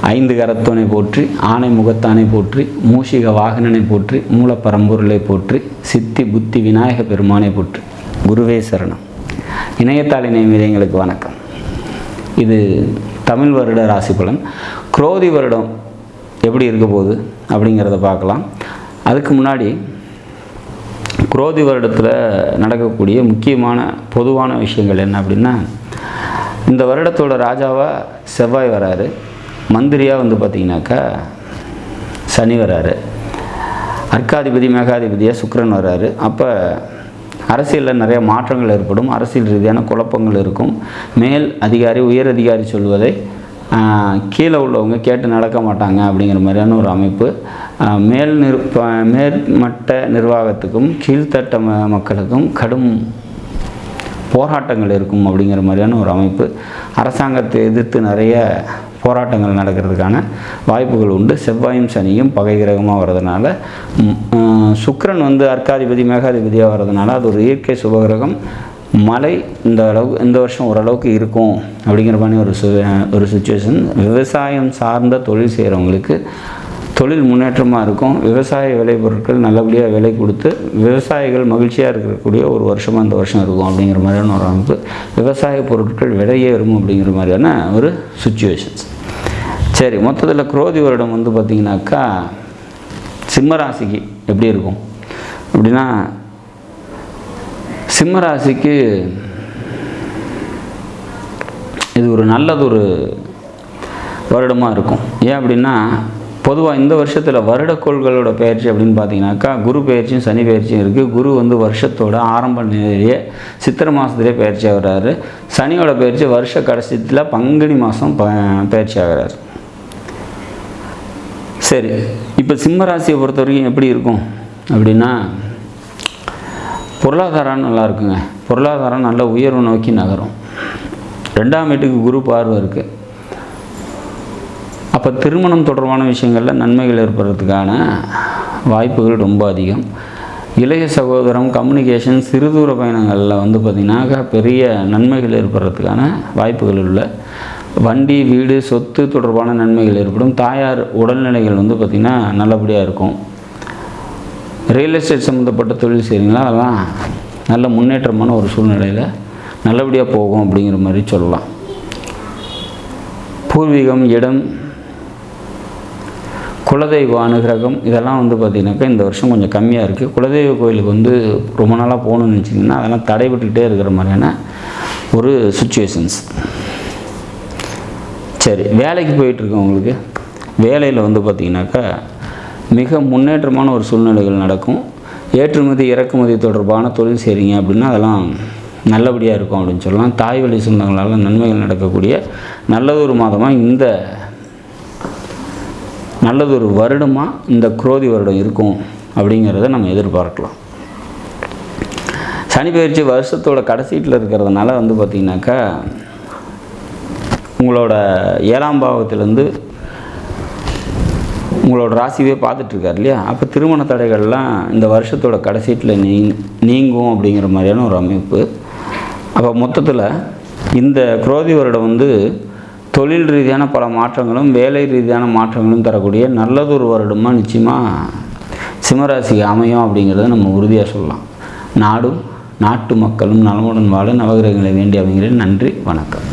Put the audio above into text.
ஐந்து கரத்தோனை போற்றி ஆனை முகத்தானை போற்றி மூஷிக வாகனனை போற்றி மூலப்பரம்பொருளை போற்றி சித்தி புத்தி விநாயக பெருமானை போற்றி. குருவே சரணம். இணையத்தாள் இணையங்களுக்கு வணக்கம். இது தமிழ் வருட ராசி பலன். குரோதி வருடம் எப்படி இருக்க போகுது அப்படிங்கிறத பார்க்கலாம். அதுக்கு முன்னாடி குரோதி வருடத்தில் நடக்கக்கூடிய முக்கியமான பொதுவான விஷயங்கள் என்ன அப்படின்னா இந்த வருடத்தோட ராஜாவாக செவ்வாய் வராரு. மந்திரியாக வந்து பார்த்திங்கனாக்கா சனி வராரு. அர்க்காதிபதி மேகாதிபதியாக சுக்கரன் வராரு. அப்போ அரசியலில் நிறைய மாற்றங்கள் ஏற்படும். அரசியல் ரீதியான குழப்பங்கள் இருக்கும். மேல் அதிகாரி உயர் அதிகாரி சொல்வதை கீழே உள்ளவங்க கேட்டு நடக்க மாட்டாங்க அப்படிங்கிற மாதிரியான ஒரு அமைப்பு. மேல் நிர் ப- மேல்மட்ட நிர்வாகத்துக்கும் கீழ்த்தட்ட ம- மக்களுக்கும் கடும் போராட்டங்கள் இருக்கும் அப்படிங்கிற மாதிரியான ஒரு அமைப்பு. அரசாங்கத்தை எதிர்த்து நிறைய போராட்டங்கள் நடக்கிறதுக்கான வாய்ப்புகள் உண்டு. செவ்வாயும் சனியும் பகை கிரகமாக வர்றதுனால சுக்கரன் வந்து அர்க்காதிபதி மேகாதிபதியாக வர்றதுனால அது ஒரு இயற்கை சுபகிரகம். மழை இந்த அளவு இந்த வருஷம் ஓரளவுக்கு இருக்கும் அப்படிங்கிற மாதிரி ஒரு சு ஒரு சுச்சுவேஷன் விவசாயம் சார்ந்த தொழில் செய்கிறவங்களுக்கு தொழில் முன்னேற்றமாக இருக்கும். விவசாய விளைபொருட்கள் நல்லபடியாக விலை கொடுத்து விவசாயிகள் மகிழ்ச்சியாக இருக்கக்கூடிய ஒரு வருஷமாக இந்த வருஷம் இருக்கும் அப்படிங்கிற மாதிரியான ஒரு அமைப்பு. விவசாய பொருட்கள் விலையேறும் அப்படிங்கிற மாதிரியான ஒரு சுச்சுவேஷன்ஸ் சரி மொத்தத்தில் குரோதி வருடம் வந்து பார்த்திங்கனாக்கா சிம்மராசிக்கு எப்படி இருக்கும்? அப்படின்னா சிம்மராசிக்கு இது ஒரு நல்லது ஒரு வருடமாக இருக்கும். ஏன் அப்படின்னா பொதுவாக இந்த வருஷத்தில் வருடக்கோள்களோட பயிற்சி அப்படின்னு பார்த்தீங்கன்னாக்கா குரு பயிற்சியும் சனி பயிற்சியும் இருக்குது குரு வந்து வருஷத்தோட ஆரம்ப நிலையிலேயே சித்திரை மாதத்துலேயே பயிற்சி ஆகிறாரு. சனியோட பயிற்சி வருஷ கடைசியில் பங்குனி மாதம் ப பயிற்சி ஆகிறார். சரி இப்போ சிம்ம ராசியை பொறுத்த வரைக்கும் எப்படி இருக்கும்? அப்படின்னா பொருளாதாரம் நல்லா இருக்குங்க. பொருளாதாரம் நல்ல உயர்வு நோக்கி நகரும். ரெண்டாம் வீட்டுக்கு குரு பார்வை இருக்குது அப்போ திருமணம் தொடர்பான விஷயங்களில் நன்மைகள் ஏற்படுறதுக்கான வாய்ப்புகள் ரொம்ப அதிகம். இளைய சகோதரம் கம்யூனிகேஷன் சிறுதூர பயணங்களில் வந்து பார்த்திங்கனாக்கா பெரிய நன்மைகள் ஏற்படுறதுக்கான வாய்ப்புகள் உள்ள. வண்டி வீடு சொத்து தொடர்பான நன்மைகள் ஏற்படும். தாயார் உடல்நிலைகள் வந்து பார்த்திங்கன்னா நல்லபடியாக இருக்கும். ரியல் எஸ்டேட் சம்மந்தப்பட்ட தொழில் செய்கிறீங்களா அதெல்லாம் நல்ல முன்னேற்றமான ஒரு சூழ்நிலையில் நல்லபடியாக போகும் அப்படிங்கிற மாதிரி சொல்லலாம். பூர்வீகம் இடம் குலதெய்வ அனுகிரகம் இதெல்லாம் வந்து பார்த்திங்கனாக்கா இந்த வருஷம் கொஞ்சம் கம்மியாக இருக்குது குலதெய்வ கோயிலுக்கு வந்து ரொம்ப நாளாக போகணும்னு நினச்சிங்கன்னா அதெல்லாம் தடைபட்டுக்கிட்டே இருக்கிற மாதிரியான ஒரு சுச்சுவேஷன்ஸ் சரி வேலைக்கு போயிட்டுருக்கவங்களுக்கு வேலையில் வந்து பார்த்திங்கனாக்கா மிக முன்னேற்றமான ஒரு சூழ்நிலைகள் நடக்கும். ஏற்றுமதி இறக்குமதி தொடர்பான தொழில் செய்கிறீங்க அப்படின்னா அதெல்லாம் நல்லபடியாக இருக்கும் அப்படின்னு சொல்லலாம். தாய் வழி சொந்தங்களால் நன்மைகள் நடக்கக்கூடிய நல்லதொரு மாதமாக இந்த நல்லதொரு வருடமாக இந்த குரோதி வருடம் இருக்கும் அப்படிங்கிறத நம்ம எதிர்பார்க்கலாம். சனி பயிற்சி வருஷத்தோட கடைசீட்டில் இருக்கிறதுனால வந்து பார்த்திங்கனாக்கா உங்களோட ஏழாம் பாவத்திலேருந்து உங்களோட ராசிவே பார்த்துட்ருக்கார் இல்லையா? அப்போ திருமண தடைகள்லாம் இந்த வருஷத்தோட கடைசீட்டில் நீ நீங்கும் அப்படிங்கிற மாதிரியான ஒரு அமைப்பு. அப்போ மொத்தத்தில் இந்த குரோதி வருடம் வந்து தொழில் ரீதியான பல மாற்றங்களும் வேலை ரீதியான மாற்றங்களும் தரக்கூடிய நல்லதொரு வருடமாக நிச்சயமாக சிம்மராசிக்கு அமையும் அப்படிங்கிறத நம்ம உறுதியாக சொல்லலாம். நாடும் நாட்டு மக்களும் நலமுடன் வாழ நவகிரகங்களை வேண்டி அமைகிறேன். நன்றி வணக்கம்.